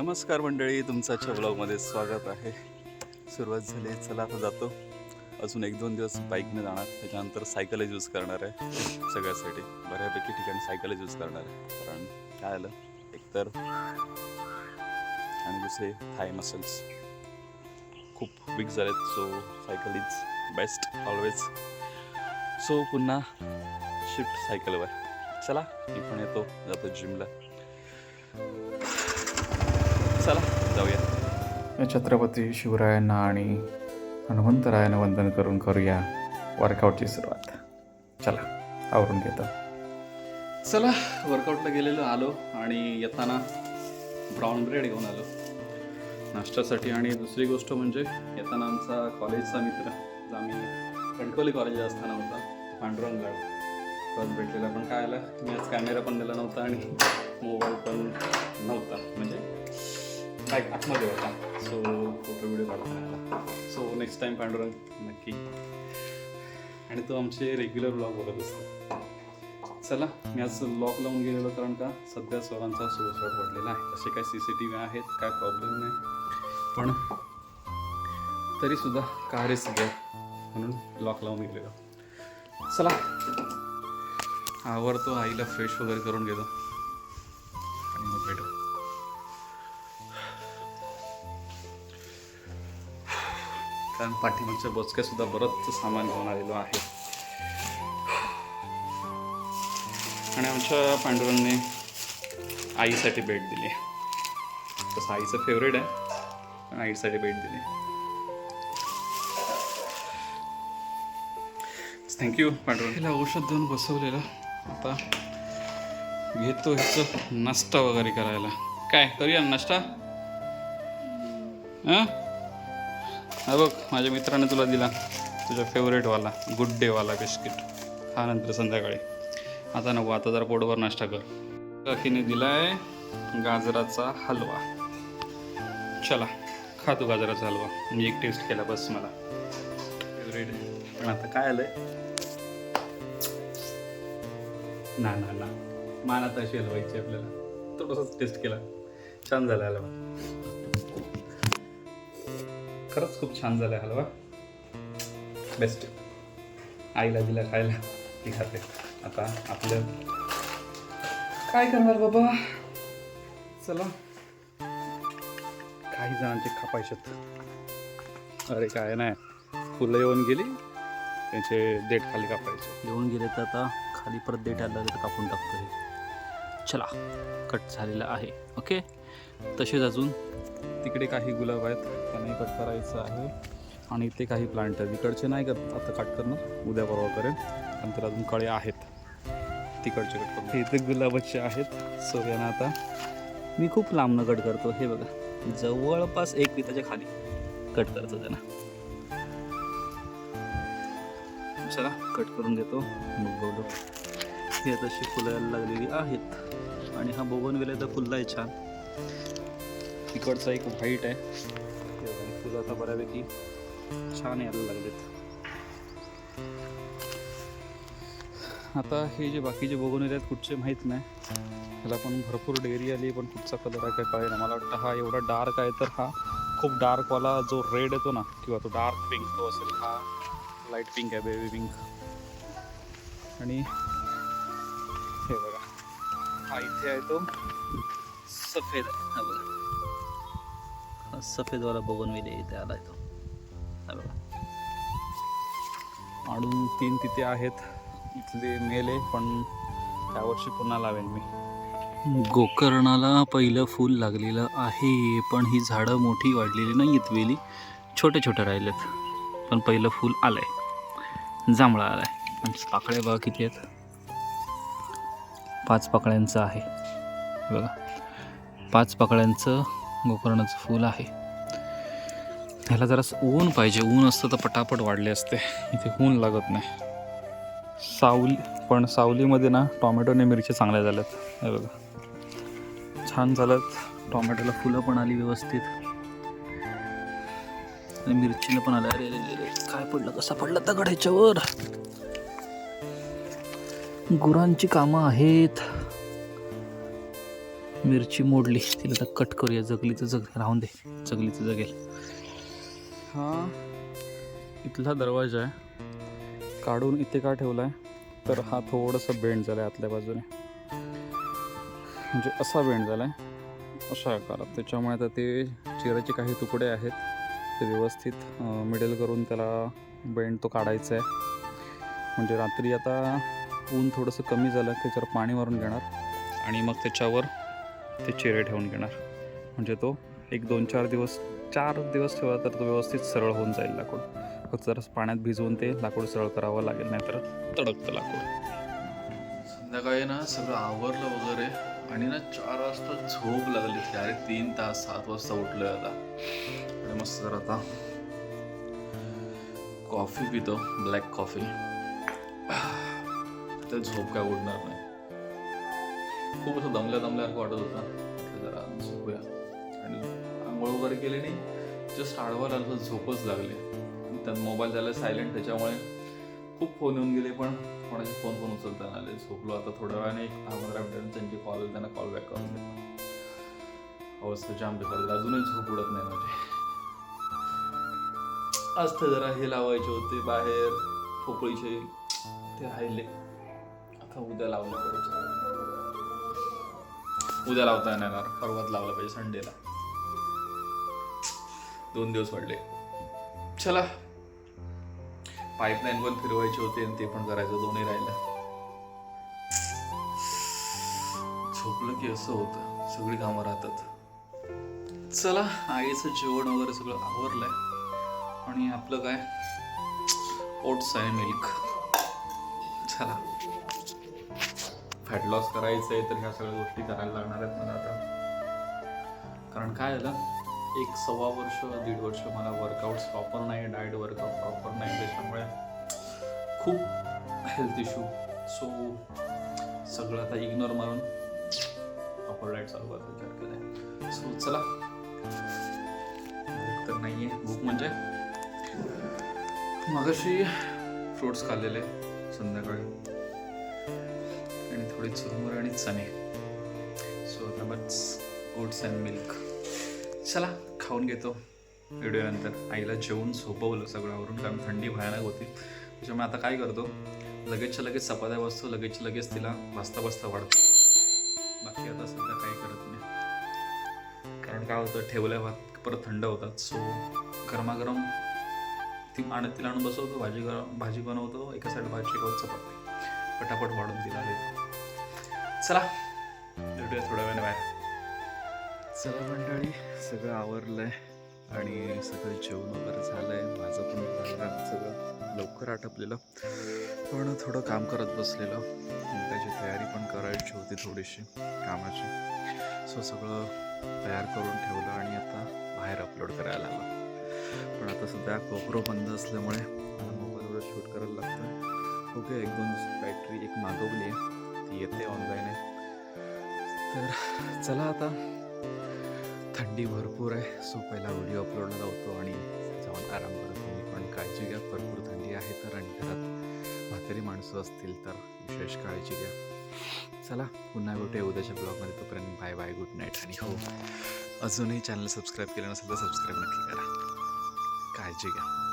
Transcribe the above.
नमस्कार मंडळी तुमचं ब्लॉगमध्ये स्वागत आहे. सुरुवात झाली चला आता जातो. अजून एक दोन दिवस बाईकने जाणार त्याच्यानंतर सायकलच यूज करणार आहे सगळ्यासाठी. बऱ्यापैकी ठिकाणी सायकलच यूज करणार आहे. कारण काय आलं? एकतर आणि दुसरे थाय मसल्स खूप वीक झालेत so cycle is best always so पुन्हा शिफ्ट सायकलवर चला मी पण येतो जातो जिमला चला जाऊया. छत्रपती शिवरायांना आणि हनुमंतरायांना वंदन करून करूया वर्कआउटची सुरुवात. चला आवरून घेतो. चला वर्कआउटला गेलेलो आलो आणि येताना ब्राऊन ब्रेड घेऊन आलो. नाश्त्यासाठी आणि दुसरी गोष्ट म्हणजे येताना आमचा कॉलेजचा मित्र आम्ही कणकवली कॉलेजला असताना होता पांडुरंग लाड तो भेटलेला. पण काय आलं? मी आज कॅमेरा पण दिला नव्हता आणि मोबाईल पण नव्हता. म्हणजे बाईक आतमध्ये होता सो फोटो व्हिडिओ काढता सो नेक्स्ट टाईम पांडुरंग नक्की. आणि तो आमचे रेग्युलर ब्लॉग बघत असतो. चला मी आज लॉक लावून गेलेलो कारण का सध्या सर्वांचा सुळसुळाट पडलेला आहे. असे काय सी सी टी व्ही आहेत काय प्रॉब्लेम नाही. पण तरीसुद्धा का रे आहे म्हणून लॉक लावून गेलेलो. चला आवडतो आईला फ्रेश वगैरे करून घेतो. कारण पाठीमागच्या बोचक्यासुद्धा बरंच सामान घेऊन आलेलो आहे. आणि आमच्या पांडुरंगने आईसाठी भेट दिली. तसं आईचं फेवरेट आहे पण आईसाठी भेट दिली. Thank you Pandurang. हिला औषध देऊन बसवलेलं. आता घेतो ह्याचं नाश्ता वगैरे करायला. काय करूया नाश्ता? हां? हा बघ माझ्या मित्राने तुला दिला तुझ्या फेवरेटवाला गुड डेवाला बिस्किट हा नंतर संध्याकाळी. आता नको आता जरा पोटभर नाश्ता कर. काकीने दिलाय गाजराचा हलवा. चला खा तू गाजराचा हलवा. मी एक टेस्ट केला बस मला. फेवरेट पण आता काय आलंय? ना ना ना. मान आता अशी हलवायची आपल्याला. थोडंसंच टेस्ट केला. छान झाला हलवा. खरंच खूप छान झाला हलवा. बेस्ट आईला दिला खायला ती खाते. आता आपलं काय करणार बाबा? चला. काही जणांचे कापायचेत अरे काय नाही. फुलं येऊन गेली. त्यांचे देठ खाली कापायचे. येऊन गेले तर आता खाली परत देठ आलं तर कापून टाकतो चला. कट झालेला आहे. ओके तसेच अजून तिकडे काही गुलाब आहेत त्यांनाही कट करायचं आहे. आणि इथे काही प्लांट आहेत. इकडचे नाही कर आता कट करणं उद्या परवा करेन. आणि अजून कळे आहेत. तिकडचे कट करून. इथे गुलाबाचे आहेत. सो यांना आता मी खूप लांबनं कट करतो. हे बघा. जवळपास एक पिताच्या खाली कट करतो त्यांना. चला कट करून घेतो. मग बघू. हे तशी फुलं लागलेली आहेत. आणि हा बघून गेले तर फुलला आहे छान. इकडचा एक व्हाईट आहे. फुलं आता बऱ्यापैकी छान यायला लागलेत. आता हे जे बाकीचे बघून आहेत कुठचे माहीत नाही. ह्याला पण भरपूर डेअरी आली पण कुठचा कलर आहे काय कळेना मला वाटतं हा एवढा डार्क आहे तर हा खूप डार्कवाला जो रेड येतो ना किंवा तो डार्क पिंक तो असेल हा लाइट पिंक आहे बेबी पिंक आणि हे बघा हा इथे आहे तो. सफेद आहे. हा बघा. हा सफेदवाला इथे आलाय तो हा बघा. अजून तीन तिथे आहेत. इथले मेले पण त्यावर्षी पुन्हा लावेन मी. गोकर्णाला पहिलं फूल लागलेलं आहे पण ही झाडं मोठी वाढलेली नाही आहेत वेली. छोटे छोटे राहिलेत पण पहिलं फूल आलंय. जांभळा आलाय. आणि पाकळ्या बघा किती आहेत. पाच पाकळ्यांचं आहे. बघा. पाच पाकळ्यांचं गोकर्णाचं फूल आहे. ह्याला जरास ऊन पाहिजे. ऊन असतं तर पटापट वाढले असते. इथे ऊन लागत नाही. सावली पण सावलीमध्ये ना टोमॅटो आणि मिरच्या चांगल्या झाल्यात. हे बघा. छान झाल्यात. टोमॅटोला फुलं पण आली व्यवस्थित. आणि मिरचीला पण आल्या. अरे अरे अरे, अरे काय पडलं? कसा पडला दगड ह्याच्यावर? गुरांची कामं आहेत. मिरची मोडली. तिला तर कट करूया. जगलीचं जग. राहून दे. जगली जगेल. हा. इथला दरवाजा आहे. काढून इथे का ठेवला आहे तर हा थोडासा बेंड झाला आहे आतल्या बाजूने. म्हणजे असा बेंड झाला आहे अशा आकारात. त्याच्यामुळे आता ते चिराचे काही तुकडे आहेत. ते व्यवस्थित मिडल करून त्याला बेंड तो काढायचा आहे. म्हणजे रात्री आता ऊन थोडंसं कमी झालं की त्याच्यावर पाणी मारून घेणार. आणि मग त्याच्यावर ते चिरे ठेवून घेणार. म्हणजे तो एक दोन चार दिवस चार दिवस ठेवला तर तो व्यवस्थित सरळ होऊन जाईल लाकूड. फक्त जरा पाण्यात भिजवून ते लाकूड सरळ करावं लागेल नाहीतर तडकतं लाकूड. संध्याकाळी ना सगळं आवरलं वगैरे आणि ना चार वाजता झोप लागली. डायरेक्ट तीन तास सात वाजता उठलं आता. आणि मस्त जर आता कॉफी पितो ब्लॅक कॉफी तर झोप काय उडणार नाही. खूप असं दमल्या दमल्यासारखं वाटत होतं. जरा झोपूया. आणि आंघोळ वगैरे केली नाही जस्ट आडवर लागलं झोपच लागले. त्यात मोबाईल झाला सायलेंट त्याच्यामुळे खूप फोन येऊन गेले पण कोणाचे फोन पण उचलताना आले. झोपलो आता थोड्या वेळाने एक दहा पंधरा मिनिटांनी त्यांचे कॉल त्यांना कॉल बॅक करून देतो. अवस्था जाम बेकार अजूनही झोप उडत नाही माझी. आज तर जरा हे लावायचे होते बाहेर पोकळीचे ते राहिले. आता उद्या लावणार पाहिजे उद्या लावता येणार. परवाच लावलं पाहिजे संडेला. दोन दिवस वाढले. चला. पाईपलाईन पण फिरवायचे होते आणि ते पण करायचं दोन्ही राहिलं. झोपलं की असं होतं. सगळी कामं राहतात. चला आईचं जेवण वगैरे सगळं आवरलंय. आणि आपलं काय? ओट्स आणि मिल्क चला. फॅट लॉस करायचं आहे तर ह्या सगळ्या गोष्टी करायला लागणार आहेत मला आता. कारण काय झालं? एक सव्वा वर्ष दीड वर्ष मला वर्कआउट्स प्रॉपर नाही डाएट वर्कआउट प्रॉपर नाही त्याच्यामुळे खूप हेल्थ इश्यू सो सगळं आता इग्नोर मारून प्रॉपर डाएट चालू करायचा विचार केला सो चला. भूक तर नाही आहे भूक म्हणजे? मगाशी फ्रुट्स खाल्लेले संध्याकाळी. थोडी चुरमुर आणि चणे. सो आता बस ओट्स अँड मिल्क चला खाऊन घेतो. व्हिडिओ नंतर. आईला जेवून झोपवलं सगळं आवरून कारण थंडी भयानक होती. त्याच्यामुळे आता काय करतो? लगेचच्या लगेच चपात्या बसतो लगेचच्या लगेच तिला बसता बसता वाढतो. बाकी आता सध्या काही करत नाही. कारण काय होतं? ठेवल्या भात परत थंड होतात. सो गरमागरम ती आणत तिला आणून बसवतो भाजी गरम भाजी बनवतो एका साईड भाजी एका चपाती. पटापट वाढून तिला देतो. चला. भेटूया थोड्या वेळ बाहेर. चला मंडळी सगळं आवरलंय आणि सगळं जेवण वगैरे झालंय. माझं पण झालं सगळं. लवकर आटपलेलं. पण थोडं काम करत बसलेलं. त्याची तयारी पण करायची होती थोडीशी कामाची. सो सगळं तयार करून ठेवलं आणि आता बाहेर अपलोड करायला आलं पण आता सध्या कोपरो बंद असल्यामुळे मला मोबाईलवर शूट करायला लागतं ओके एक दोन बॅटरी एक मागवली आहे. येते ऑनलाईन आहे. तर चला आता. थंडी भरपूर आहे. सो पहिला व्हिडिओ अपलोड लावतो आणि जाऊन आराम करतो तुम्ही पण काळजी घ्या. भरपूर थंडी आहे तर आणि घरात म्हातारी माणसं असतील तर विशेष काळजी घ्या. चला पुन्हा भेटूया उद्याच्या ब्लॉगमध्ये तोपर्यंत बाय बाय गुड नाईट आणि हो अजूनही चॅनल सबस्क्राईब केलं नसेल तर सबस्क्राईब नक्की करा. काळजी घ्या.